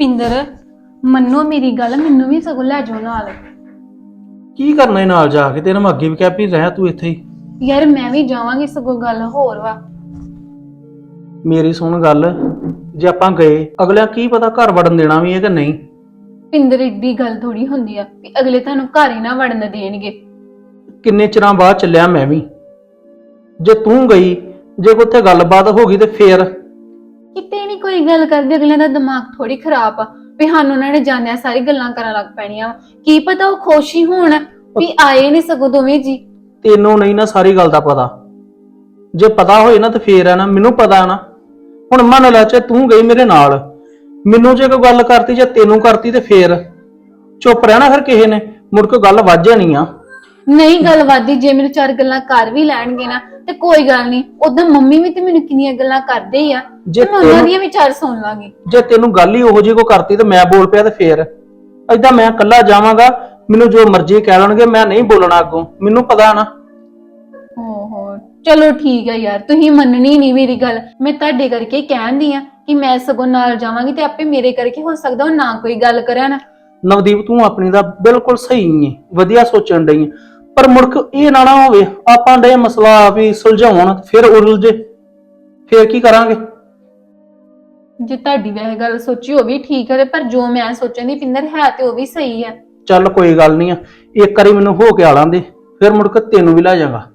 ਪਿੰਦਰ ਮੰਨੋ ਮੇਰੀ ਗੱਲ ਮੈਨੂੰ ਵੀ ਸਗੋਂ ਲੈ ਜਾਓ ਨਾਲ। ਕੀ ਕਰਨਾ ਇਹ ਨਾਲ ਜਾ ਕੇ? ਤੈਨੂੰ ਮੈਂ ਅੱਗੇ ਵੀ ਕਿਹਾ ਵੀ ਰਹਿ ਤੂੰ ਇੱਥੇ ਹੀ। ਯਾਰ ਮੈਂ ਵੀ ਜਾਵਾਂਗੀ ਸਗੋਂ ਗੱਲ ਹੋਰ ਵਾ। ਮੇਰੀ ਸੁਣ ਗੱਲ ਜੇ ਆਪਾਂ ਗਏ ਅਗਲਿਆਂ ਕੀ ਪਤਾ ਘਰ ਵੜਨ ਦੇਣਾ ਵੀ ਹੈ ਕਿ ਨਹੀਂ? ਪਿੰਦਰ ਏਡੀ ਗੱਲ ਥੋੜੀ ਹੁੰਦੀ ਆ ਵੀ ਅਗਲੇ ਤੁਹਾਨੂੰ ਘਰ ਹੀ ਨਾ ਵੜਨ ਦੇਣਗੇ। ਕਿੰਨੇ ਚਿਰਾਂ ਬਾਅਦ ਚੱਲਿਆ ਮੈਂ ਵੀ? ਜੇ ਤੂੰ ਗਈ ਜੇ ਕੋਈ ਉੱਥੇ ਗੱਲਬਾਤ ਹੋ ਗਈ ਤੇ ਫੇਰ? ਕਿਤੇ ਨਹੀਂ ਕੋਈ ਗੱਲ ਕਰਦੇ ਅਗਲਿਆਂ ਦਾ ਦਿਮਾਗ ਥੋੜੀ ਖਰਾਬ ਆ ਵੀ ਸਾਨੂੰ ਉਹਨਾਂ ਨੇ ਜਾਣਿਆ ਸਾਰੀ ਗੱਲਾਂ ਕਰਨ ਲੱਗ ਪੈਣੀਆਂ ਵਾਂ। ਕੀ ਪਤਾ ਉਹ ਖੁਸ਼ੀ ਹੋਣ ਵੀ ਆਏ ਨੇ ਸਗੋਂ ਦੋਵੇਂ ਜੀ। ਤੈਨੂੰ ਨਹੀਂ ਨਾ ਸਾਰੀ ਗੱਲ ਦਾ ਪਤਾ। ਜੇ ਪਤਾ ਹੋਏ ਨਾ ਤੇ ਫੇਰ ਆ ਨਾ ਮੈਨੂੰ ਪਤਾ ਨਾ। ਹੁਣ ਮੰਨ ਲੈ ਜੇ ਤੂੰ ਗਈ ਮੇਰੇ ਨਾਲ ਮੈਨੂੰ ਜੇ ਕੋਈ ਗੱਲ ਕਰਤੀ ਜੇ ਤੈਨੂੰ ਕਰਤੀ ਤੇ ਫੇਰ। ਚੁੱਪ ਰਹਿਣਾ ਫਿਰ ਕਿਸੇ ਨੇ ਮੁੜ ਕੇ ਗੱਲ ਵੱਜ ਜਾਣੀ ਆ। ਨਹੀਂ ਗੱਲ ਵਾਦੀ ਜੇ ਮੈਨੂੰ ਚਾਰ ਗੱਲਾਂ ਕਰ ਵੀ ਲੈਣਗੇ ਨਾ ਤੇ ਕੋਈ ਗੱਲ ਨਹੀਂ ਉਦੋਂ ਮੰਮੀ ਵੀ ਤੇ ਮੈਨੂੰ ਕਿੰਨੀਆਂ ਗੱਲਾਂ ਕਰਦੇ ਹੀ ਆ ਜੇ ਤੇ ਮੈਂ ਉਹਨਾਂ ਤੈਨੂੰ- ਦੀਆਂ ਵੀ ਚਾਰ ਸੁਣ ਲਾਂਗੀ। ਜੇ ਤੈਨੂੰ ਗੱਲ ਹੀ ਉਹੋ ਜਿਹੀ ਕੋ ਕਰਤੀ ਤੇ ਮੈਂ ਬੋਲ ਪਿਆ ਤੇ ਫੇਰ। ਏਦਾਂ ਮੈਂ ਇਕੱਲਾ ਜਾਵਾਂਗਾ ਮੈਨੂੰ ਜੋ ਮਰਜ਼ੀ ਕਹਿ ਲੈਣਗੇ ਮੈਂ ਨਹੀਂ ਬੋਲਣਾ ਅੱਗੋਂ ਮੈਨੂੰ ਪਤਾ ਨਾ। ਓਹੋ ਚਲੋ ਠੀਕ ਹੈ ਯਾਰ ਤੁਸੀਂ ਮੰਨਣੀ ਨਹੀਂ ਮੇਰੀ ਗੱਲ। ਮੈਂ ਤੁਹਾਡੇ ਕਰਕੇ ਕਹਿੰਦੀ ਆ ਕਿ ਮੈਂ ਸਗੋਂ ਨਾਲ ਜਾਵਾਂਗੀ ਤੇ ਆਪੇ ਮੇਰੇ ਕਰਕੇ ਹੋ ਸਕਦਾ ਉਹ ਨਾ ਕੋਈ ਗੱਲ ਕਰਨ ਨਵਦੀਪ ਤੂੰ ਆਪਣੀ ਦਾ ਬਿਲਕੁਲ ਸਹੀ ਹੈ ਵਧੀਆ ਸੋਚਣ ਡਈ ਹੈ ਪਰ ਮੁੜਕ ਇਹ ਨਾ ਨਾ ਹੋਵੇ ਆਪਾਂ ਡੇ ਮਸਲਾ ਵੀ ਸੁਲਝਾਉਣ ਫਿਰ ਉਲਝੇ ਫਿਰ ਕੀ ਕਰਾਂਗੇ? ਜੇ ਤੁਹਾਡੀ ਵੈਸੇ ਗੱਲ ਸੋਚੀ ਉਹ ਵੀ ਠੀਕ ਹੈ ਪਰ ਜੋ ਮੈਂ ਸੋਚਣ ਦੀ ਪਿੰਦਰ ਹੈ ਤੇ ਉਹ ਵੀ ਸਹੀ ਹੈ। ਚੱਲ ਕੋਈ ਗੱਲ ਨਹੀਂ ਆ ਇੱਕ ਵਾਰੀ ਮੈਨੂੰ ਹੋ ਕੇ ਆਲਾਂ ਦੇ ਫਿਰ ਮੁੜਕ ਤੈਨੂੰ ਵੀ ਲੈ ਜਾਵਾਂਗਾ।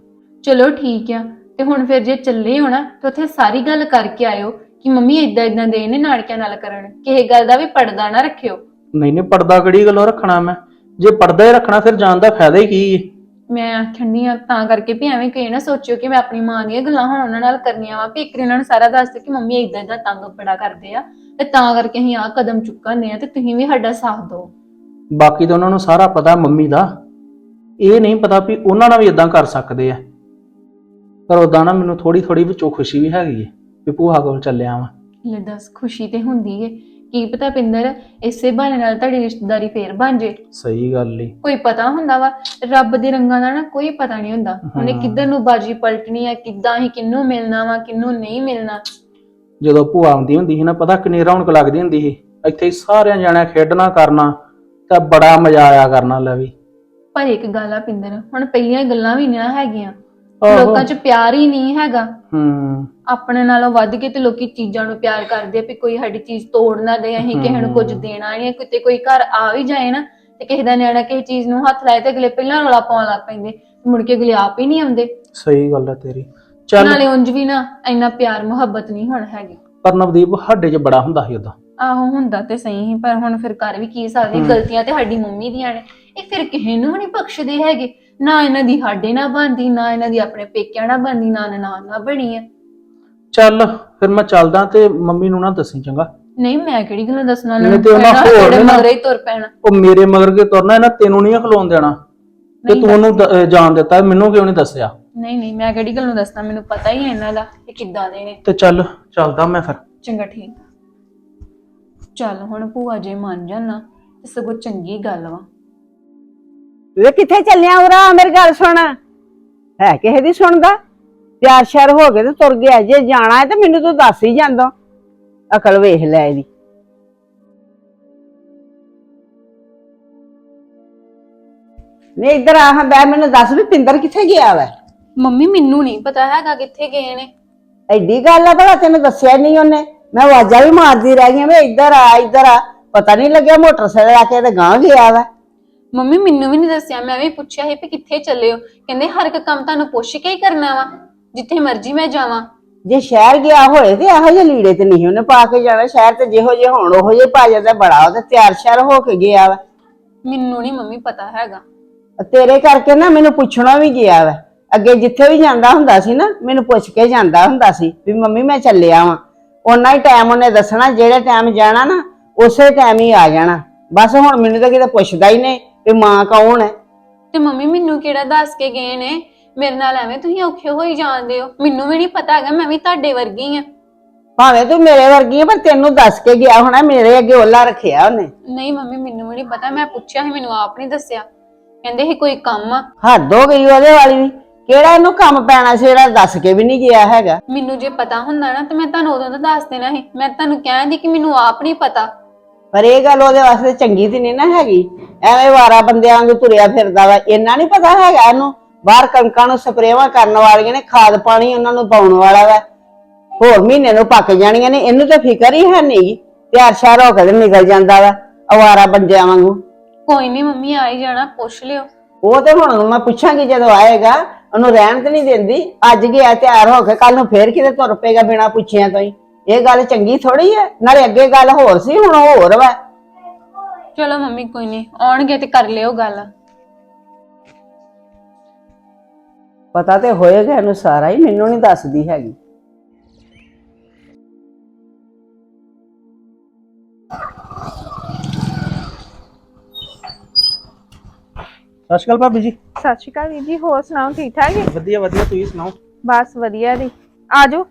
ਚਲੋ ਠੀਕ ਆ ਤੇ ਹੁਣ ਫਿਰ ਜੇ ਚੱਲੇ ਹੋਣਾ ਤੇ ਉੱਥੇ ਸਾਰੀ ਗੱਲ ਕਰਕੇ ਆਇਓ ਕਿ ਮੰਮੀ ਇਦਾਂ ਇਦਾਂ ਦੇ ਨੇ ਨਾੜਕਿਆਂ ਨਾਲ ਕਰਨ। ਕਿਸੇ ਗੱਲ ਦਾ ਵੀ ਪਰਦਾ ਨਾ ਰੱਖਿਓ। ਨਹੀਂ ਨਹੀਂ ਪਰਦਾ ਕਿਹੜੀ ਗੱਲੋਂ ਰੱਖਣਾ ਮੈਂ? ਜੇ ਪਰਦਾ ਹੀ ਰੱਖਣਾ ਫਿਰ ਜਾਣ ਦਾ ਫਾਇਦਾ ਹੀ ਕੀ ਹੈ ਮੈਂ ਆਖਣੀ ਆ ਤਾਂ ਕਰਕੇ ਵੀ ਐਵੇਂ ਕਹੇ ਨਾ ਸੋਚਿਓ ਕਿ ਮੈਂ ਆਪਣੀ ਮਾਂ ਦੀਆਂ ਗੱਲਾਂ ਹੁਣ ਉਹਨਾਂ ਨਾਲ ਕਰਨੀਆਂ ਵਾ ਵੀ ਇੱਕ ਉਹਨਾਂ ਨੂੰ ਸਾਰਾ ਦੱਸ ਕਿ ਮੰਮੀ ਇਦਾਂ ਇਦਾਂ ਤੰਗ ਬੜਾ ਕਰਦੇ ਆ ਤੇ ਤਾਂ ਕਰਕੇ ਅਸੀਂ ਆਹ ਕਦਮ ਚੁੱਕਾਂਦੇ ਆ ਤੇ ਤੁਸੀਂ ਵੀ ਸਾਡਾ ਸਾਥ ਦਿਓ। ਬਾਕੀ ਤਾਂ ਉਹਨਾਂ ਨੂੰ ਸਾਰਾ ਪਤਾ ਮੰਮੀ ਦਾ। ਇਹ ਨਹੀਂ ਪਤਾ ਵੀ ਉਹਨਾਂ ਨਾਲ ਵੀ ਇਦਾਂ ਕਰ ਸਕਦੇ ਆ। ਪਰ ਉਦਾਂ ਨਾ ਮੈਨੂੰ ਥੋੜੀ ਥੋੜੀ ਵਿੱਚੋਂ ਖੁਸ਼ੀ ਵੀ ਹੈਗੀ ਹੈ ਵੀ ਭੂਆ ਕੋਲ ਚੱਲਿਆ ਵਾਂ। ਲੈ ਦੱਸ ਖੁਸ਼ੀ ਤੇ ਹੁੰਦੀ ਏ। ਕੀ ਪਤਾ ਪਿੰਦਰ ਇਸੇ ਬਹਾਨੇ ਨਾਲ ਤੁਹਾਡੀ ਰਿਸ਼ਤੇਦਾਰੀ ਫੇਰ ਬਣ ਜੇ। ਸਹੀ ਗੱਲ ਈ। ਕੋਈ ਪਤਾ ਹੁੰਦਾ ਵਾ ਰੱਬ ਦੇ ਰੰਗਾਂ ਦਾ ਨਾ ਕੋਈ ਪਤਾ ਨਹੀਂ ਹੁੰਦਾ। ਉਹਨੇ ਹਾਂ। ਕਿੱਧਰ ਨੂੰ ਬਾਜੀ ਪਲਟਣੀ ਆ ਕਿੱਦਾਂ ਹੀ ਕਿੰਨੂੰ ਮਿਲਣਾ ਵਾ ਕਿੰਨੂੰ ਨਹੀਂ ਮਿਲਣਾ। ਜਦੋਂ ਭੂਆ ਆਉਂਦੀ ਹੁੰਦੀ ਸੀ ਨਾ ਪਤਾ ਕਿੰਨੀ ਰੌਣਕ ਲੱਗਦੀ ਹੁੰਦੀ ਸੀ। ਇੱਥੇ ਹੀ ਸਾਰਿਆਂ ਜਾਣਿਆਂ ਖੇਡਣਾ ਕਰਨਾ ਤਾਂ ਬੜਾ ਮਜ਼ਾ ਆਇਆ ਕਰਨਾ ਲੈ ਵੀ। ਪਰ ਇੱਕ ਗੱਲ ਆ ਪਿੰਦਰ ਹੁਣ ਪਹਿਲੀਆਂ ਗੱਲਾਂ ਵੀ ਨਾ ਹੈਗੀਆਂ। ਆਹੋ। ਲੋਕਾਂ 'ਚ ਪਿਆਰ ਹੀ ਨਹੀਂ ਹੈਗਾ। ਹੂੰ। ਆਪਣੇ ਨਾਲੋਂ ਵੱਧ ਕੇ ਤੇ ਲੋਕੀ ਚੀਜ਼ਾਂ ਨੂੰ ਪਿਆਰ ਕਰਦੇ ਆ ਵੀ ਕੋਈ ਸਾਡੀ ਚੀਜ਼ ਤੋੜ ਨਾ ਦੇ ਅਸੀਂ ਕਿਸੇ ਨੂੰ ਕੁਝ ਦੇਣਾ ਨਹੀਂ ਕਿਤੇ ਕੋਈ ਘਰ ਆ ਵੀ ਜਾਏ ਨਾ ਤੇ ਕਿਸੇ ਦਾ ਨਿਆਣਾ ਕਿਸੇ ਚੀਜ਼ ਨੂੰ ਹੱਥ ਲਾਏ ਤੇ ਅਗਲੇ ਪਹਿਲਾਂ ਰੌਲਾ ਪਾਉਣ ਲੱਗ ਪੈਂਦੇ ਮੁੜ ਕੇ ਅਗਲੇ ਆਪ ਹੀ ਨਹੀਂ ਆਉਂਦੇ। ਸਹੀ ਗੱਲ ਹੈ ਤੇਰੀ। ਚੱਲ। ਨਾਲੇ ਉਂਝ ਵੀ ਨਾ ਇੰਨਾ ਪਿਆਰ ਮੁਹੱਬਤ ਨਹੀਂ ਹੁਣ ਹੈਗੀ। ਪਰ ਨਵਦੀਪ ਸਾਡੇ 'ਚ ਬੜਾ ਹੁੰਦਾ ਸੀ ਉਦਾਂ ਆਹੋ ਹੁੰਦਾ ਤੇ ਸਹੀ ਹੀ ਪਰ ਹੁਣ ਫਿਰ ਕਰ ਵੀ ਕੀ ਸਕਦੇ ਗਲਤੀਆਂ ਤੇ ਸਾਡੀ ਮੰਮੀ ਦੀਆਂ ਨੇ। ਇਹ ਫਿਰ ਕਿਸੇ ਨੂੰ ਵੀ ਨਹੀਂ ਬਖਸ਼ਦੇ ਹੈਗੇ। ਨਾ ਇਹਨਾਂ ਦੀ ਸਾਡੇ ਨਾਲ ਬਣਦੀ ਨਾ ਇਹਨਾਂ ਦੀ ਆਪਣੇ ਪੇਕਿਆਂ ਨਾਲ ਬਣਦੀ ਨਾ ਨਨਾਣ ਨਾਲ ਬਣੀ ਹੈ ਚੱਲ ਫਿਰ ਮੈਂ ਚੱਲਦਾ ਤੇ ਮੰਮੀ ਨੂੰ ਨਾ ਦੱਸੀ ਚੰਗਾ। ਨਹੀਂ ਮੈਂ ਕਿਹੜੀ ਗੱਲ ਦੱਸਣਾ? ਨਹੀਂ ਤੇ ਉਹਨਾਂ ਹੋਰ ਨੇ ਮਗਰੇ ਹੀ ਤੁਰ ਪੈਣਾ। ਉਹ ਮੇਰੇ ਮਗਰ ਕੇ ਤੁਰਨਾ ਇਹਨਾਂ ਤੈਨੂੰ ਨਹੀਂ ਖਲੋਣ ਦੇਣਾ। ਤੇ ਤੂੰ ਉਹਨੂੰ ਜਾਣ ਦਿੱਤਾ ਮੈਨੂੰ ਕਿਉਂ ਨਹੀਂ ਦੱਸਿਆ? ਨਹੀਂ ਨਹੀਂ ਮੈਂ ਕਿਹੜੀ ਗੱਲ ਨੂੰ ਦੱਸਣਾ? ਮੈਨੂੰ ਪਤਾ ਹੀ ਹੈ ਇਹਨਾਂ ਦਾ ਕਿ ਕਿੱਦਾਂ ਦੇ ਨੇ। ਤੇ ਚੱਲ ਚੱਲਦਾ ਮੈਂ ਫਿਰ। ਚੰਗਾ ਠੀਕ। ਚੱਲ ਹੁਣ ਭੂਆ ਜੇ ਮੰਨ ਜਾਣ ਤੇ ਸਗੋਂ ਚੰਗੀ ਗੱਲ ਵਾ। ਵੇ ਕਿੱਥੇ ਚੱਲਿਆ ਉਰਾ? ਮੇਰੀ ਗੱਲ ਸੁਣ। ਹੈ ਕਿਸੇ ਦੀ ਸੁਣਦਾ? ਤਿਆਰ ਸ਼ਰ ਹੋ ਗਏ ਤੇ ਤੁਰ ਗਿਆ ਜੇ ਜਾਣਾ ਹੈ ਤੇ ਮੈਨੂੰ ਤੂੰ ਦੱਸ ਹੀ ਜਾਂਦਾ। ਅਕਲ ਵੇਖ ਲੈ ਇਹਦੀ। ਨਹੀਂ ਇੱਧਰ ਆ ਹਾਂ ਬੈ ਮੈਨੂੰ ਦੱਸ ਵੀ ਪਿੰਦਰ ਕਿੱਥੇ ਗਿਆ ਵੈ? ਮੰਮੀ ਮੈਨੂੰ ਨਹੀਂ ਪਤਾ ਹੈਗਾ ਕਿੱਥੇ ਗਏ ਨੇ। ਐਡੀ ਗੱਲ ਆ ਭਲਾ ਤੈਨੂੰ ਦੱਸਿਆ ਨਹੀਂ ਉਹਨੇ। ਮੈਂ ਆਵਾਜ਼ਾਂ ਵੀ ਮਾਰਦੀ ਰਹਿ ਗਈ ਵੇ ਇੱਧਰ ਆ ਇੱਧਰ ਆ। ਪਤਾ ਨਹੀਂ ਲੱਗਿਆ ਮੋਟਰਸਾਈਕਲ ਆ ਕੇ ਤੇ ਗਾਂ ਗਿਆ ਵਾ। ਮੰਮੀ ਮੈਨੂੰ ਵੀ ਨਹੀਂ ਦੱਸਿਆ। ਮੈਂ ਵੀ ਪੁੱਛਿਆ ਸੀ ਕਿੱਥੇ ਚੱਲੇ ਹੋ। ਕਹਿੰਦੇ ਹਰ ਇੱਕ ਕੰਮ ਤੁਹਾਨੂੰ ਪੁੱਛ ਕੇ ਹੀ ਕਰਨਾ ਵਾ। ਜਿੱਥੇ ਮਰਜ਼ੀ ਮੈਂ ਜਾਵਾਂ। ਜੇ ਸ਼ਹਿਰ ਗਿਆ ਹੋਏ ਤੇ ਇਹੋ ਜਿਹੇ ਲੀੜੇ ਤੇ ਨਹੀਂ ਉਹਨੇ ਪਾ ਕੇ ਜਾਣਾ। ਸ਼ਹਿਰ ਤੇ ਜਿਹੋ ਜਿਹੇ ਹੋਣ ਉਹੋ ਜਿਹੇ ਪਾ ਜਾਂਦਾ ਬੜਾ। ਉਹ ਤੇ ਤਿਆਰ ਸ਼ਰ ਹੋ ਕੇ ਗਿਆ ਵਾ। ਮੈਨੂੰ ਨਹੀਂ ਮੰਮੀ ਪਤਾ ਹੈਗਾ। ਤੇਰੇ ਕਰਕੇ ਨਾ ਮੈਨੂੰ ਪੁੱਛਣਾ ਵੀ ਗਿਆ ਵਾ। ਅੱਗੇ ਜਿੱਥੇ ਵੀ ਜਾਂਦਾ ਹੁੰਦਾ ਸੀ ਨਾ ਮੈਨੂੰ ਪੁੱਛ ਕੇ ਜਾਂਦਾ ਹੁੰਦਾ ਸੀ ਵੀ ਮੰਮੀ ਮੈਂ ਚੱਲਿਆ ਵਾਂ। ਉਹਨਾਂ ਹੀ ਟਾਈਮ ਉਹਨੇ ਦੱਸਣਾ ਜਿਹੜੇ ਟਾਈਮ ਜਾਣਾ ਨਾ ਉਸੇ ਟਾਈਮ ਹੀ ਆ ਜਾਣਾ। ਬਸ ਹੁਣ ਮੈਨੂੰ ਤਾਂ ਕਿਤੇ ਪੁੱਛਦਾ ਹੀ ਨਹੀਂ ਵੀ ਮਾਂ ਕੌਣ ਹੈ। ਤੇ ਮੰਮੀ ਮੈਨੂੰ ਕਿਹੜਾ ਦੱਸ ਕੇ ਗਏ ਨੇ? ਮੇਰੇ ਨਾਲ ਐਵੇਂ ਤੁਸੀਂ ਔਖੇ ਹੋਈ ਜਾਂਦੇ ਹੋ? ਮੈਨੂੰ ਵੀ ਨਹੀਂ ਪਤਾ ਹੈਗਾ ਮੈਂ ਵੀ ਤੁਹਾਡੇ ਵਰਗੀ ਆ ਭਾਵੇਂ ਤੂੰ ਮੇਰੇ ਵਰਗੀ ਹੈ ਪਰ ਤੈਨੂੰ ਦੱਸ ਕੇ ਗਿਆ ਹੋਣਾ ਮੇਰੇ ਅੱਗੇ ਓਲਾ ਰੱਖਿਆ ਉਹਨੇ। ਨਹੀਂ ਮੰਮੀ ਮੈਨੂੰ ਵੀ ਨਹੀਂ ਪਤਾ ਮੈਂ ਪੁੱਛਿਆ ਸੀ ਮੈਨੂੰ ਆਪ ਨਹੀਂ ਦੱਸਿਆ। ਕਹਿੰਦੇ ਸੀ ਕੋਈ ਕੰਮ ਆ। ਹੱਦ ਹੋ ਗਈ ਉਹਦੇ ਵਾਲੀ ਵੀ। ਕਿਹੜਾ ਇਹਨੂੰ ਕੰਮ ਪੈਣਾ ਸੀ ਜਿਹੜਾ ਦੱਸ ਕੇ ਵੀ ਨਹੀਂ ਗਿਆ ਹੈਗਾ। ਮੈਨੂੰ ਜੇ ਪਤਾ ਹੁੰਦਾ ਨਾ ਤੇ ਮੈਂ ਤੁਹਾਨੂੰ ਉਦੋਂ ਤਾਂ ਦੱਸ ਦੇਣਾ ਸੀ। ਮੈਂ ਤੁਹਾਨੂੰ ਕਹਿੰਦੀ ਕਿ ਮੈਨੂੰ ਆਪ ਨਹੀਂ ਪਤਾ। ਪਰ ਇਹ ਗੱਲ ਉਹਦੇ ਵਾਸਤੇ ਚੰਗੀ ਤੇ ਨਹੀਂ ਨਾ ਹੈਗੀ। ਐਵੇਂ ਵਾਰਾ ਬੰਦਿਆਂ ਵਾਂਗੂ ਤੁਰਿਆ ਫਿਰਦਾ ਵਾ ਇੰਨਾ ਨਹੀਂ ਪਤਾ ਹੈਗਾ ਇਹਨੂੰ। ਬਾਹਰ ਕਣਕਾਂ ਨੂੰ ਸਪਰੇਵਾਂ ਕਰਨ ਵਾਲੀਆਂ ਨੇ ਖਾਦ ਪਾਣੀ ਉਹਨਾਂ ਨੂੰ ਪਾਉਣ ਵਾਲਾ ਵਾ। ਹੋਰ ਮਹੀਨੇ ਨੂੰ ਪੱਕ ਜਾਣੀਆਂ ਨੇ ਇਹਨੂੰ ਤਾਂ ਫਿਕਰ ਹੀ ਹੈ ਨਹੀਂ ਤਿਆਰ ਸ਼ਾਰ ਹੋ ਕੇ ਤੇ ਨਿਕਲ ਜਾਂਦਾ ਵਾ ਅਵਾਰਾ ਬੰਦਿਆਂ ਵਾਂਗੂ। ਕੋਈ ਨਹੀਂ ਮੰਮੀ ਆ ਹੀ ਜਾਣਾ ਪੁੱਛ ਲਿਓ। ਉਹ ਤੇ ਹੁਣ ਮੈਂ ਪੁੱਛਾਂਗੀ ਜਦੋਂ ਆਏਗਾ ਉਹਨੂੰ ਰਹਿਣ ਤੇ ਨਹੀਂ ਦਿੰਦੀ ਅੱਜ ਗਿਆ ਤਿਆਰ ਹੋ ਕੇ ਕੱਲ ਨੂੰ ਫੇਰ ਕਿਤੇ ਤੁਰ ਪਏਗਾ ਬਿਨਾ ਪੁੱਛਿਆਂ ਤੋਂ ਹੀ। ਇਹ ਗੱਲ ਚੰਗੀ ਥੋੜੀ ਹੈ ਨਾਲੇ ਅੱਗੇ ਗੱਲ ਹੋਰ ਸੀ ਹੁਣ ਹੋਰ ਵਾ। ਚਲੋ ਮੰਮੀ ਕੋਈ ਨਹੀਂ ਆਉਣਗੇ ਤੇ ਕਰ ਲਿਓ ਗੱਲ। ਪਤਾ ਤੇ ਹੋਏਗਾ ਇਹਨੂੰ ਸਾਰਾ ਹੀ ਮੈਨੂੰ ਨਹੀਂ ਦੱਸਦੀ ਹੈਗੀ। ਸਤਿ ਸ਼੍ਰੀ ਅਕਾਲ ਭਾਬੀ ਜੀ। ਸਤਿ ਸ਼੍ਰੀ ਅਕਾਲ ਵੀਰ ਜੀ ਹੋਰ ਸੁਣਾਓ ਠੀਕ ਠਾਕ ਜੀ? ਵਧੀਆ ਵਧੀਆ ਤੁਸੀਂ ਸੁਣਾਓ? ਬਸ ਵਧੀਆ ਜੀ। ਆਜੋ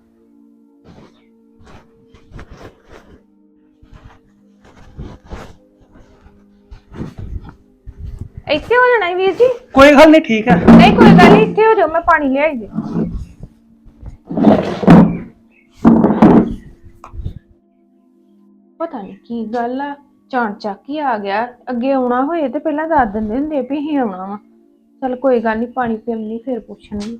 ਇੱਥੇ ਹੋ ਜਾਣਾ ਹੈ ਵੀਰ ਜੀ? ਕੋਈ ਗੱਲ ਨਹੀਂ ਠੀਕ ਹੈ ਨਹੀਂ ਕੋਈ ਗੱਲ ਨਹੀਂ ਇੱਥੇ ਹੋ ਜਾਓ ਮੈਂ ਪਾਣੀ ਲਿਆਈ ਜੀ ਪਤਾ ਨਹੀਂ ਕੀ ਗੱਲ ਆ ਚਾਣ ਚੱਕ ਹੀ ਆ ਗਿਆ। ਅੱਗੇ ਆਉਣਾ ਹੋਏ ਤੇ ਪਹਿਲਾਂ ਦੱਸ ਦਿੰਦੇ ਹੁੰਦੇ ਵੀ ਅਸੀਂ ਆਉਣਾ ਵਾ। ਚਲ ਕੋਈ ਗੱਲ ਨਹੀਂ ਪਾਣੀ ਪੀਣ ਫਿਰ ਪੁੱਛਣਗੇ।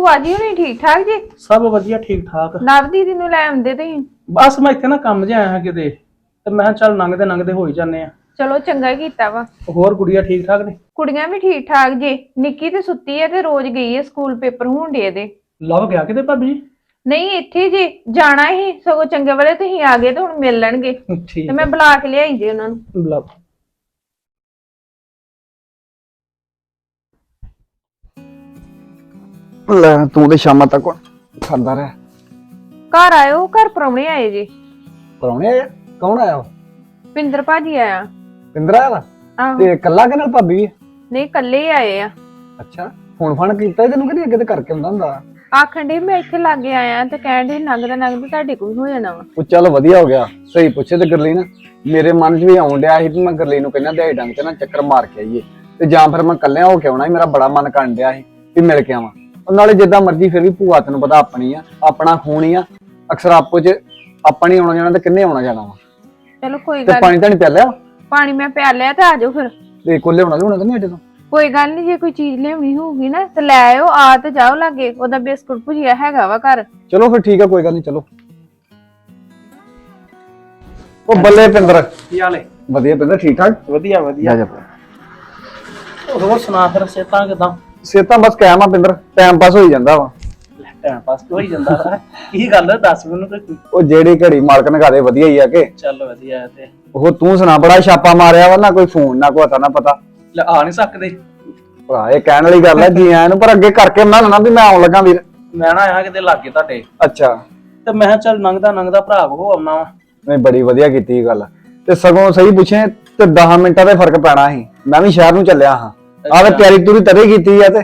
ਭੂਆ ਜੀ ਹੋਣੀ ਠੀਕ ਠਾਕ ਜੀ? ਸਭ ਵਧੀਆ ਠੀਕ ਠਾਕ। ਨਵ ਦੀਦੀ ਨੂੰ ਲੈ ਆਉਂਦੇ ਤੇ ਬਸ ਮੈਂ ਇੱਥੇ ਨਾ ਕੰਮ ਜਿਹਾ ਆਇਆ ਕਿਤੇ ਤੇ ਮੈਂ ਕਿਹਾ ਚੱਲ ਲੰਘਦੇ ਲੰਘਦੇ ਹੋ ਹੀ ਜਾਂਦੇ ਆ। ਚਲੋ ਚੰਗਾ ਹੀ ਕੀਤਾ ਵਾ। ਹੋਰ ਗੁੜੀਆ ਠੀਕ ਠਾਕ ਨੇ? ਕੁੜੀਆਂ ਵੀ ਠੀਕ ਠਾਕ ਜੀ। ਨਿੱਕੀ ਤੇ ਸੁੱਤੀ ਹੈ ਤੇ ਰੋਜ਼ ਗਈ ਹੈ ਸਕੂਲ ਪੇਪਰ ਹੋਣ ਡੇ ਦੇ। ਲਵ ਗਿਆ ਕਿਤੇ ਭਾਬੀ? ਜੀ ਨਹੀਂ ਇੱਥੇ ਜੀ ਜਾਣਾ ਹੀ। ਸਗੋਂ ਚੰਗੇ ਵੇਲੇ ਤੁਸੀਂ ਆ ਗਏ ਤੇ ਹੁਣ ਮਿਲ ਲੈਣਗੇ। ਠੀਕ ਤੇ ਮੈਂ ਬੁਲਾ ਕੇ ਲਿਆਈ ਜੀ ਉਹਨਾਂ ਨੂੰ। ਲਵ। ਲੈ ਤੂੰ ਤੇ ਸ਼ਾਮਾਂ ਤੱਕ ਖਾਂਦਾ ਰਹਿ। ਘਰ ਆਇਓ ਘਰ ਪਰੌਣੇ ਆਏ ਜੀ। ਪਰੌਣੇ ਆਏ? ਕੌਣ ਆਇਆ ਪਿੰਦਰ ਭਾਜੀ ਆਇਆ। ਪਿੰਦਰ ਆਇਆ ਵਾ? ਆਹੋ। ਤੇ ਕੱਲਾ ਕਿ ਨਾਲ ਭਾਬੀ? ਵੀ? ਨਹੀਂ ਇਕੱਲੇ ਹੀ ਆਏ ਆ। ਅੱਛਾ ਫੋਨ ਫਾਨ ਕੀਤਾ ਸੀ ਤੈਨੂੰ ਕਿ ਨਹੀਂ? ਅੱਗੇ ਤੇ ਕਰਕੇ ਹੁੰਦਾ ਹੁੰਦਾ। ਆਖਣ ਦੇ ਮੈਂ ਇੱਥੇ ਲਾਗੇ ਆਇਆ ਤੇ ਕਹਿਣ ਦੇ ਨੰਗਦਾ ਨੰਗਦਾ ਤੁਹਾਡੇ ਕੋਲ ਹੋ ਜਾਣਾ ਵਾ। ਉਹ ਚੱਲ ਵਧੀਆ ਹੋ ਗਿਆ। ਸਹੀ ਪੁੱਛੇ ਤੇ ਗਰਲੀ ਨਾ ਮੇਰੇ ਮਨ 'ਚ ਵੀ ਆਉਣ ਡਿਆ ਸੀ ਵੀ ਮੈਂ ਗਰਲੀ ਨੂੰ ਕਹਿੰਦਾ ਦਿਹਾੜੀ ਡੰਗ ਤੇ ਨਾ ਚੱਕਰ ਮਾਰ ਕੇ ਆਈਏ। ਤੇ ਜਾਂ ਫਿਰ ਮੈਂ ਕੱਲਿਆਂ ਹੋ ਕੇ ਆਉਣਾ ਸੀ ਮੇਰਾ ਬੜਾ ਮਨ ਕਰਨ ਡਿਆ ਸੀ ਵੀ ਮਿਲ ਕੇ ਆਵਾਂ। ਉਹ ਨਾਲੇ ਜਿੱਦਾਂ ਮਰਜ਼ੀ ਫਿਰ ਵੀ ਭੂਆ ਤੈਨੂੰ ਪਤਾ ਆਪਣੀ ਆ ਆਪਣਾ ਖੂਨ ਹੀ ਆ। ਅਕਸਰ ਆਪੋ 'ਚ ਆਪਾਂ ਨਹੀਂ ਆਉਣਾ ਜਾਣਾ ਤੇ ਕਿੰਨੇ ਆਉਣਾ ਜਾਣਾ ਵਾ। ਚਲੋ ਕੋਈ ਤੇ ਗੱਲ ਪਾਣੀ ਤਾਂ ਨਹੀਂ ਪਿਆ ਲਿਆ? ਪਾਣੀ ਮੈਂ ਪਿਆ ਲਿਆ ਤੇ ਆਜੋ ਫਿਰ। ਤੇ ਕੋਲੇ ਹੋਣਾ ਲਿਆਉਣਾ ਤਾਂ ਨਹੀਂ ਅੱਡੇ ਤੋਂ? ਕੋਈ ਗੱਲ ਨਹੀਂ ਜੇ ਕੋਈ ਚੀਜ਼ ਲਿਆਉਣੀ ਹੋਊਗੀ ਨਾ ਤੇ ਲੈ ਆਇਓ ਆ ਤੇ ਜਾਓ ਲਾਗੇ ਉਹਦਾ ਬਿਸਕੁਟ ਭੁਜੀਆ ਹੈਗਾ ਵਾ ਘਰ। ਚਲੋ ਫਿਰ ਠੀਕ ਆ ਕੋਈ ਗੱਲ ਨਹੀਂ ਚਲੋ। ਉਹ ਬੱਲੇ ਪਿੰਦਰ। ਕੀ ਹਾਲੇ ਵਧੀਆ ਪਿੰਦਰ ਠੀਕ ਠਾਕ? ਵਧੀਆ ਵਧੀਆ। ਜਾ ਹੋਰ ਸੁਣਾ ਫਿਰ ਸੇਤਾਂ ਕਿਦਾਂ? ਸੇਤਾਂ ਬਸ ਕਾਇਮ ਆ ਪਿੰਦਰ ਟਾਈਮ ਪਾਸ ਹੋਈ ਜਾਂਦਾ ਵਾ। ਟਾਈਮ ਪਾਸ ਹੋ ਹੀ ਜਾਂਦਾ ਵਾ। ਕੀ ਗੱਲ ਹੈ ਦੱਸ ਮੈਨੂੰ ਕੋਈ ਉਹ ਜਿਹੜੀ ਘੜੀ ਮਾਲਕ ਨਗਾਦੇ ਵਧੀਆ ਹੀ ਆ ਕਿ। ਚੱਲ ਵਧੀਆ ਤੇ। ਉਹ ਤੂੰ ਸੁਣਾ ਬੜਾ ਛਾਪਾ ਮਾਰਿਆ ਵਾ ਨਾ ਕੋਈ ਫੋਨ ਨਾ ਕੋਈ ਹਤਾ ਨਾ ਪਤਾ। ਲੈ ਆ ਨਹੀਂ ਸਕਦੇ। ਭਰਾ ਇਹ ਕਹਿਣ ਵਾਲੀ ਗੱਲ ਹੈ ਜੀ ਆਇਆਂ ਨੂੰ ਪਰ ਅੱਗੇ ਕਰਕੇ ਮੈਂ ਨਾ ਵੀ ਮੈਂ ਆਉਣ ਲੱਗਾ ਵੀਰ। ਮੈਂ ਨਾ ਆਇਆ ਕਿਤੇ ਲਾਗੇ ਤੁਹਾਡੇ। ਅੱਛਾ। ਤੇ ਮੈਂ ਕਿਹਾ ਚੱਲ ਲੰਘਦਾ ਲੰਘਦਾ ਭਰਾ ਕੋ ਆਉਣਾ ਵਾ। ਨਹੀਂ ਬੜੀ ਵਧੀਆ ਕੀਤੀ ਇਹ ਗੱਲ। ਤੇ ਸਗੋਂ ਸਹੀ ਪੁੱਛੇ ਤੇ 10 ਮਿੰਟਾਂ ਦਾ ਫ਼ਰਕ ਪੈਣਾ ਸੀ। ਮੈਂ ਵੀ ਸ਼ਹਿਰ ਨੂੰ ਚੱਲਿਆ ਹਾਂ। ਆਹ ਤੇ ਤਿਆਰੀ ਤੂਰੀ ਤਰੇ ਕੀਤੀ ਆ ਤੇ?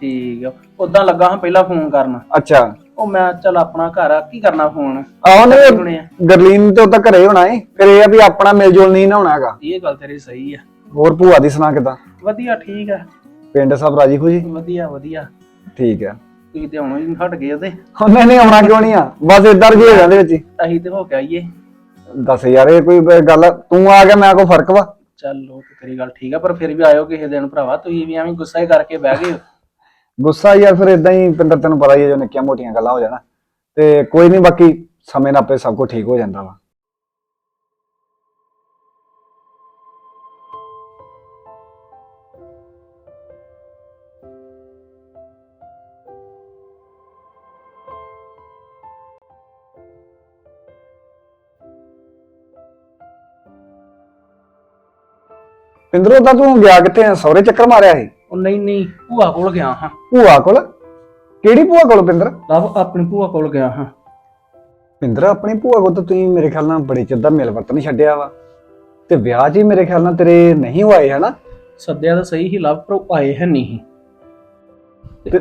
ਠੀਕ ਆ। ਉਦਾਂ ਲੱਗਾ ਹਾਂ ਪਹਿਲਾਂ ਫੋਨ ਕਰਨ। ਅੱਛਾ। ਉਹ ਮੈਂ ਚੱਲ ਆਪਣਾ ਘਰ ਆ ਕੀ ਕਰਨਾ ਫੋਨ? ਆਹ ਹੁਣੇ ਨੇ ਆ। ਗਰਲੀਨ ਤੇ ਉਹ ਤਾਂ ਘਰੇ ਹੋਣਾ ਏ। ਫਿਰ ਇਹ ਆ ਵੀ ਆਪਣਾ ਮਿਲ ਜੁਲ ਨਹੀਂ ਨਾ ਹੋਣਾ ਹੈਗਾ। ਇਹ ਗੱਲ ਤੇਰੀ ਸਹੀ ਆ। ਹੋਰ ਭੂਆ ਦੀ ਸੁਣਾ ਕਿਦਾਂ? ਵਧੀਆ ਠੀਕ ਆ। ਪਿੰਡ ਸਭ ਰਾਜੀ ਖੁਸ਼ੀ ਵਧੀਆ ਵਧੀਆ। ਠੀਕ ਹੈ ਤੁਸੀਂ ਤੇ ਹੁਣ ਹੀ ਹਟ ਗਏ ਉਹਦੇ। ਉਹਨੇ ਨਹੀਂ ਆਉਣਾ ਕਿਉਂ ਨਹੀਂ ਆ? ਬਸ ਇਦਾਂ ਰਜੇ ਹੋ ਜਾਂਦੇ ਵਿੱਚ। ਅਸੀਂ ਤੇ ਹੋ ਕੇ ਆਈਏ। ਦੱਸ ਯਾਰ ਇਹ ਕੋਈ ਗੱਲ ਆ, ਤੂੰ ਆ ਗਿਆ ਮੈਂ ਕੋ ਫ਼ਰਕ ਵਾ? ਚੱਲ ਤੇ ਤੇਰੀ ਗੱਲ ਠੀਕ ਆ, ਪਰ ਫਿਰ ਵੀ ਆਇਓ ਕਿਸੇ ਦਿਨ ਭਰਾਵਾ, ਤੁਸੀਂ ਵੀ ਐਵੇਂ ਗੁੱਸਾ ਹੀ ਕਰਕੇ ਬਹਿ ਗਏ ਹੋ। ਗੁੱਸਾ ਯਾਰ ਫਿਰ ਇਦਾਂ ਹੀ ਪਿੰਦਰ ਤੈਨੂੰ ਪਤਾ ਹੀ ਹੈ ਜੋ ਨਿੱਕੀਆਂ ਮੋਟੀਆਂ ਗੱਲਾਂ ਹੋ ਜਾਣਾ ਤੇ ਕੋਈ ਨਹੀਂ ਬਾਕੀ ਸਮੇਂ ਨਾਲ ਆਪੇ ਸਭ ਕੁਝ ਠੀਕ ਹੋ ਜਾਂਦਾ ਵਾ ਪਿੰਦਰੋਂ ਤਾਂ ਤੂੰ ਗਿਆ ਕਿੱਥੇ ਆ? ਸਹੁਰੇ ਚੱਕਰ ਮਾਰਿਆ ਸੀ। ਉਹ ਨਹੀਂ ਨਹੀਂ ਭੂਆ ਕੋਲ ਗਿਆ ਹਾਂ। ਭੂਆ ਕੋਲ? ਕਿਹੜੀ ਭੂਆ ਕੋਲ ਪਿੰਦਰ? ਲਵ ਆਪਣੀ ਭੂਆ ਕੋਲ ਗਿਆ ਹਾਂ। ਪਿੰਦਰ ਆਪਣੀ ਭੂਆ ਕੋਲ ਤਾਂ ਤੁਸੀਂ ਮੇਰੇ ਖਿਆਲ ਨਾਲ ਬੜੇ ਚਿਰ ਦਾ ਮਿਲ ਵਰਤਨ ਛੱਡਿਆ ਵਾ। ਤੇ ਵਿਆਹ ਹੀ ਮੇਰੇ ਖਿਆਲ ਨਾਲ ਤੇਰੇ ਨਹੀਂ ਹੋਏ ਹਨਾ? ਸੱਦਿਆ ਤਾਂ ਸਹੀ ਹੀ ਲਵ ਪਰ ਆਏ ਹੈ ਨਹੀਂ ਤੇ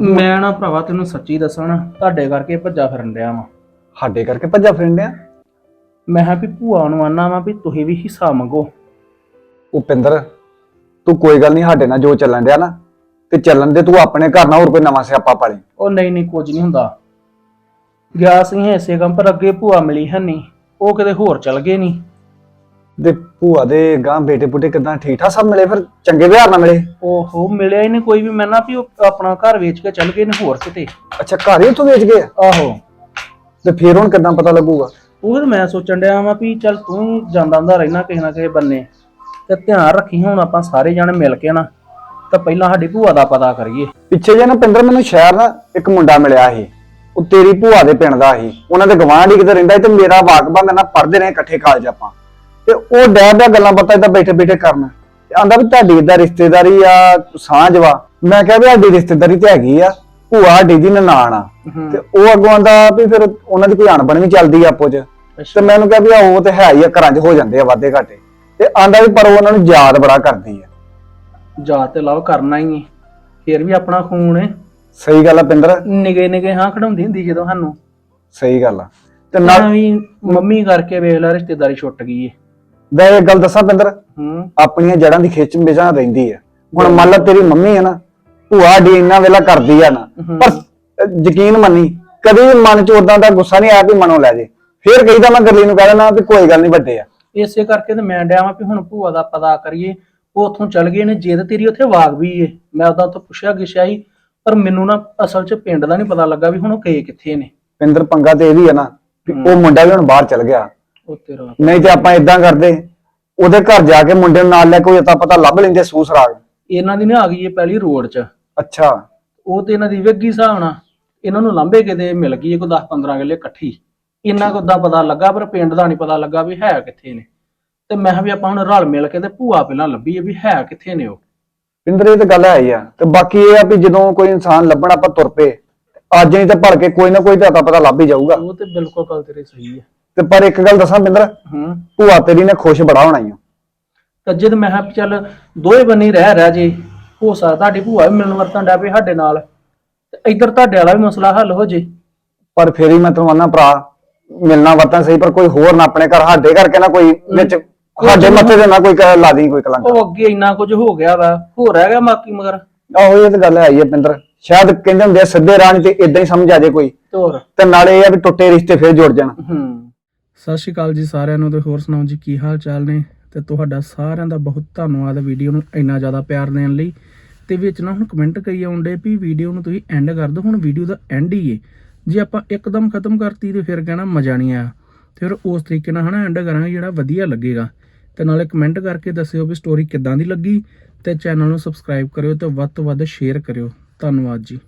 ਮੈਂ ਨਾ ਭਰਾਵਾ ਤੈਨੂੰ ਸੱਚੀ ਦੱਸਾਂ ਨਾ ਤੁਹਾਡੇ ਕਰਕੇ ਭੱਜਾ ਫਿਰਨ ਡਿਆ ਵਾਂ। ਸਾਡੇ ਕਰਕੇ ਭੱਜਾ ਫਿਰਨਿਆ ਮੈਂ ਕਿਹਾ ਵੀ ਭੂਆ ਨੂੰ ਆਨਾ ਵਾਂ ਵੀ ਤੁਸੀਂ ਵੀ ਹਿੱਸਾ ਮੰਗੋ। ਉਹ ਪਿੰਦਰ ਤੂੰ ਕੋਈ ਗੱਲ ਨਹੀਂ ਸਾਡੇ ਨਾਲ ਜੋ ਚੱਲਣ ਡਿਆ ਨਾ ਤੇ ਚੱਲਣ ਦੇ ਤੂੰ ਆਪਣੇ ਘਰ ਨਾਲ ਹੋਰ ਕੋਈ ਨਵਾਂ ਸਿਆਪਾ ਪਾਲੀ ਉਹ ਨਹੀਂ ਨਹੀਂ ਕੁਝ ਨਹੀਂ ਹੁੰਦਾ। ਗਿਆ ਸੀ ਐਸੇ ਕੰਮ ਪਰ ਅੱਗੇ ਭੂਆ ਮਿਲੀ ਹੈ ਨਹੀਂ ਉਹ ਕਿਤੇ ਹੋਰ ਚਲ ਗਏ ਨਹੀਂ ਤੇ ਭੂਆ ਦੇ ਗਾਂ ਬੇਟੇ ਬੁੱਟੇ ਕਿਦਾਂ ਠੀਕ ਠਾਕ ਸਭ ਮਿਲੇ ਫਿਰ ਚੰਗੇ ਵਿਹਾਰ ਨਾਲ ਮਿਲੇ? ਓਹੋ ਮਿਲਿਆ ਹੀ ਨਹੀਂ ਕੋਈ ਵੀ। ਮੈਂ ਨਾ ਵੀ ਉਹ ਆਪਣਾ ਘਰ ਵੇਚ ਕੇ ਚਲ ਗਏ ਨੇ ਹੋਰ ਕਿਤੇ। ਅੱਛਾ ਘਰ ਹੀ ਉੱਥੋਂ ਵੇਚ ਗਏ ਆ? ਆਹੋ। ਤੇ ਫਿਰ ਹੁਣ ਕਿਦਾਂ ਪਤਾ ਲੱਗੂਗਾ? ਉਹ ਫਿਰ ਮੈਂ ਸੋਚਣ ਡਿਆ ਵਾਂ ਵੀ ਚੱਲ ਤੂੰ ਜਾਂਦਾ ਹੁੰਦਾ ਰਹਿਣਾ ਕਿਸੇ ਨਾ ਕਿਸੇ ਬੰਨੇ। ਤੇ ਧਿਆਨ ਰੱਖੀ ਹੁਣ ਆਪਾਂ ਸਾਰੇ ਜਾਣੇ ਮਿਲ ਕੇ ਨਾ ਤਾਂ ਪਹਿਲਾਂ ਸਾਡੀ ਭੂਆ ਦਾ ਪਤਾ ਕਰੀਏ। ਪਿੱਛੇ ਜੇ ਨਾ ਪਿੰਦਰ ਮੈਨੂੰ ਸ਼ਹਿਰ ਨਾ ਇੱਕ ਮੁੰਡਾ ਮਿਲਿਆ ਸੀ ਉਹ ਤੇਰੀ ਭੂਆ ਦੇ ਪਿੰਡ ਦਾ ਸੀ। ਉਹਨਾਂ ਦੇ ਗਵਾਂਢੀ ਕਿਤੇ ਰਹਿੰਦਾ ਸੀ ਤੇ ਮੇਰਾ ਵਾਕਬਾ ਮੇਰੇ ਨਾਲ ਪੜ੍ਹਦੇ ਰਹੇ ਇਕੱਠੇ ਕਾਲਜ ਆਪਾਂ। ਤੇ ਉਹ ਡੈਬ ਦਾ ਗੱਲਾਂ ਬਾਤਾਂ ਏਦਾਂ ਬੈਠੇ ਬੈਠੇ ਕਰਨ। ਤੇ ਆਂਦਾ ਵੀ ਤੁਹਾਡੀ ਇਦਾਂ ਰਿਸ਼ਤੇਦਾਰੀ ਆ ਸਾਂਝ ਵਾ। ਮੈਂ ਕਿਹਾ ਵੀ ਸਾਡੀ ਰਿਸ਼ਤੇਦਾਰੀ ਤੇ ਹੈਗੀ ਆ ਭੂਆ ਸਾਡੀ ਦੀ ਨਨਾਣ ਆ। ਤੇ ਉਹ ਅੱਗੋਂ ਆਂਦਾ ਵੀ ਫਿਰ ਉਹਨਾਂ ਦੀ ਕੋਈ ਅਣਬਣ ਵੀ ਚੱਲਦੀ ਆ ਆਪੋ ਚ। ਤੇ ਮੈਨੂੰ ਕਿਹਾ ਵੀ ਆ ਉਹ ਤੇ ਹੈ ਹੀ ਆ ਘਰਾਂ 'ਚ ਹੋ ਜਾਂਦੇ ਆ ਵਾਧੇ ਘਾਟੇ। ਤੇ ਆਂਦਾ ਵੀ ਪਰ ਉਹ ਉਹਨਾਂ ਨੂੰ ਯਾਦ ਬੜਾ ਕਰਦੀ ਆ। ਜਾ ਤੇ ਲਵ ਕਰਨਾ ਹੀ ਹੈ ਫਿਰ ਵੀ ਆਪਣਾ ਖੂਨ ਹੈ ਸਹੀ ਗੱਲ ਆ ਪਿੰਦਰ? ਨਿਗੇ ਨਿਗੇ ਹਾਂ ਖੜਾਉਂਦੀ ਹੁੰਦੀ ਜਦੋਂ ਸਾਨੂੰ। ਸਹੀ ਗੱਲ ਆ। ਤੇ ਨਾਲ ਨਾ ਵੀ ਮੰਮੀ ਕਰਕੇ ਵੇਖ ਲੈ ਰਿਸ਼ਤੇਦਾਰੀ ਛੁੱਟ ਗਈ ਏ। ਮੈਂ ਇਹ ਗੱਲ ਦੱਸਾਂ ਪਿੰਦਰ? ਹੂੰ। ਆਪਣੀਆਂ ਜੜਾਂ ਦੀ ਖਿੱਚ ਮਿਜਾਂ ਰਹਿੰਦੀ ਆ। ਹੁਣ ਮੰਨ ਲਾ ਤੇਰੀ ਮੰਮੀ ਹੈ ਨਾ ਭੂਆ ਡੀ ਇੰਨਾ ਵੇਲਾ ਕਰਦੀ ਆ ਨਾ। ਪਰ ਅਹ, ਯਕੀਨ ਮੰਨੀ ਕਦੀ ਵੀ ਮਨ ਚ ਉਦਾਂ ਦਾ ਗੁੱਸਾ ਨਹੀਂ ਆਇਆ ਵੀ ਮਨੋਂ ਲੈ ਜੇ। ਫਿਰ ਕਹੀਦਾ ਮੈਂ ਗਰਲੀ ਨੂੰ ਕਹਿ ਦੇਣਾ ਵੀ ਕੋਈ ਗੱਲ ਨਹੀਂ ਵੱਡੇ ਆ। ਇਸੇ ਕਰਕੇ ਤੇ ਮੈਂ ਡਿਆ ਵਾਂ ਵੀ ਹੁਣ ਭੂਆ ਦਾ ਪਤਾ ਕਰੀਏ ਉਹ ਉੱਥੋਂ ਚਲ ਗਏ ਨੇ ਜੇ ਤੇ ਤੇਰੀ ਉੱਥੇ ਵਾਗ ਵੀ ਏ। ਮੈਂ ਉਦਾਂ ਤੋਂ ਪੁੱਛਿਆ ਗਿਸ਼ਿਆ ਸੀ ਪਰ ਮੈਨੂੰ ਨਾ ਅਸਲ 'ਚ ਪਿੰਡ ਦਾ ਨਹੀਂ ਪਤਾ ਲੱਗਾ ਵੀ ਹੁਣ ਉਹ ਗਏ ਕਿੱਥੇ ਨੇ। ਪਿੰਦਰ ਪੰਗਾ ਤੇ ਇਹ ਵੀ ਆ ਨਾ ਵੀ ਉਹ ਮੁੰਡਾ ਵੀ ਹੁਣ ਬਾਹਰ ਚਲ ਗਿਆ। ਉਹ ਤੇਰਾ ਨਹੀਂ ਤੇ ਆਪਾਂ ਇਦਾਂ ਕਰਦੇ ਉਹਦੇ ਘਰ ਜਾ ਕੇ ਮੁੰਡੇ ਨੂੰ ਨਾਲ ਲੈ ਕੇ ਕੋਈ ਅਤਾ ਪਤਾ ਲੱਭ ਲੈਂਦੇ ਸੂਸ ਰਾਗ। ਇਹਨਾਂ ਦੀ ਨਾ ਆ ਗਈ ਏ ਪਹਿਲੀ ਰੋਡ 'ਚ। ਅੱਛਾ। ਉਹ ਤੇ ਇਹਨਾਂ ਦੀ ਵੇਗੀ ਹਿਸਾਬ ਨਾਲ ਇਹਨਾਂ ਨੂੰ ਲਾਂਬੇ ਕਿਤੇ ਮਿਲ ਗਈ ਕੋਈ 10 15 ਕਿੱਲੇ ਇਕੱਠੀ। ਇੰਨਾ ਕੁ ਦਾ ਪਤਾ ਲੱਗਾ ਪਰ ਪਿੰਡ ਦਾ ਨਹੀਂ ਪਤਾ ਲੱਗਾ ਵੀ ਹੈ ਕਿੱਥੇ ਨੇ। ਤੇ ਮੈਂ ਕਿਹਾ ਵੀ ਆਪਾਂ ਹੁਣ ਰਲ ਮਿਲ ਕੇ ਤੇ ਭੂਆ ਪਹਿਲਾਂ ਲੱਭੀਏ ਵੀ ਹੈ ਕਿੱਥੇ ਨੇ ਉਹ। ਪਿੰਦਰ ਇਹ ਤਾਂ ਗੱਲ ਹੈ ਹੀ ਆ। ਤੇ ਬਾਕੀ ਇਹ ਆ ਵੀ ਜਦੋਂ ਕੋਈ ਇਨਸਾਨ ਲੱਭਣ ਆਪਾਂ ਤੁਰ ਪਏ ਅੱਜ ਨਹੀਂ ਤੇ ਭੜ ਕੇ ਕੋਈ ਨਾ ਕੋਈ ਤਾਂ ਅਤਾ ਪਤਾ ਲੱਭ ਹੀ ਜਾਊਗਾ। ਉਹ ਤੇ ਬਿਲਕੁਲ ਗੱਲ ਤੇਰੀ ਸਹੀ ਹੈ ਤੇ ਪਰ ਇੱਕ ਗੱਲ ਦੱਸਾਂ ਪਿੰਦਰ ਹੂੰ। ਭੂਆ ਤੇਰੀ ਨੇ ਖੁਸ਼ ਬੜਾ ਹੋਣਾ ਈ ਓ। ਤਾਂ ਜਦ ਮੈਂ ਕਿਹਾ ਵੀ ਚੱਲ ਦੋਏ ਬੰਨੇ ਰਹਿ ਰਹਿ ਜੇ ਹੋ ਸਕਦਾ ਤੁਹਾਡੀ ਭੂਆ ਵੀ ਮਿਲਣ ਵਰਤਣ ਡਿਆ ਪਈ ਸਾਡੇ ਨਾਲ। ਤੇ ਇੱਧਰ ਤੁਹਾਡੇ ਵਾਲਾ ਵੀ ਮਸਲਾ ਹੱਲ ਹੋ ਜੇ। ਪਰ ਫੇਰ ਹੀ ਮੈਂ ਤੈਨੂੰ ਆਨਾ ਭਰਾ ਮਿਲਣਾ ਵਰਤਾਂ ਸਹੀ ਪਰ ਕੋਈ ਹੋਰ ਨਾ ਆਪਣੇ ਘਰ ਸਾਡੇ ਕਰਕੇ ਨਾ ਕੋਈ ਵਿੱਚ ਸਾਡੇ ਮੱਥੇ ਤੇ ਨਾ ਕੋਈ ਕ- ਲਾ ਦੀ ਕੋਈ ਕਲੰਕ। ਉਹ ਅੱਗੇ ਇੰਨਾ ਕੁਝ ਹੋ ਗਿਆ ਵਾ ਹੋ ਰਹਿ ਗਿਆ ਬਾਕੀ ਮਗਰ? ਆਹੋ ਇਹ ਤਾਂ ਗੱਲ ਹੈ ਹੀ ਆ ਪਿੰਦਰ। ਸ਼ਾਇਦ ਕਹਿੰਦੇ ਹੁੰਦੇ ਆ ਸਿੱਧੇ ਰਾਹ ਤੇ ਇਦਾਂ ਹੀ ਸਮਝ ਆ ਜੇ ਕੋਈ। ਤੋਰ ਤੇ ਨਾਲੇ ਇਹ ਆ ਵੀ ਟੁੱਟੇ ਰਿਸ਼ਤੇ ਫੇਰ ਜੁੜ ਜਾਣ। ਹੂੰ। ਸਤਿ ਸ਼੍ਰੀ ਅਕਾਲ ਜੀ ਸਾਰਿਆਂ ਨੂੰ ਤੇ ਹੋਰ ਸੁਣਾਓ ਜੀ ਕੀ ਹਾਲ ਚਾਲ ਨੇ? ਤੇ ਤੁਹਾਡਾ ਸਾਰਿਆਂ ਦਾ ਬਹੁਤ ਧੰਨਵਾਦ ਵੀਡੀਓ ਨੂੰ ਇੰਨਾ ਜ਼ਿਆਦਾ ਪਿਆਰ ਦੇਣ ਲਈ। ਤੇ ਵਿੱਚ ਨਾ ਹੁਣ ਕਮੈਂਟ ਕਰੀ ਆਉਂਦੇ ਵੀ ਵੀਡੀਓ ਨੂੰ ਤੁਸੀਂ ਐਂਡ ਕਰ ਦਿਓ ਹੁਣ ਵੀਡੀਓ ਦਾ ਐਂਡ ਹੀ ਏ। ਜੇ ਆਪਾਂ ਇੱਕਦਮ ਖਤਮ ਕਰਤੀ ਤੇ ਫਿਰ ਕਹਿਣਾ ਮਜ਼ਾ ਨਹੀਂ ਆਇਆ। ਤੇ ਫਿਰ ਉਸ ਤਰੀਕੇ ਨਾਲ ਹਨਾ ਐਂਡ ਕਰਾਂਗੇ ਜਿਹੜਾ ਵਧੀਆ ਲੱਗੇਗਾ। ਤੇ ਨਾਲੇ ਕਮੈਂਟ ਕਰਕੇ ਦੱਸਿਓ ਵੀ ਸਟੋਰੀ ਕਿੱਦਾਂ ਦੀ ਲੱਗੀ ਤੇ ਚੈਨਲ ਨੂੰ ਸਬਸਕ੍ਰਾਈਬ ਕਰਿਓ ਤੇ ਵੱਧ ਤੋਂ ਵੱਧ ਸ਼ੇਅਰ ਕਰਿਓ। ਧੰਨਵਾਦ ਜੀ।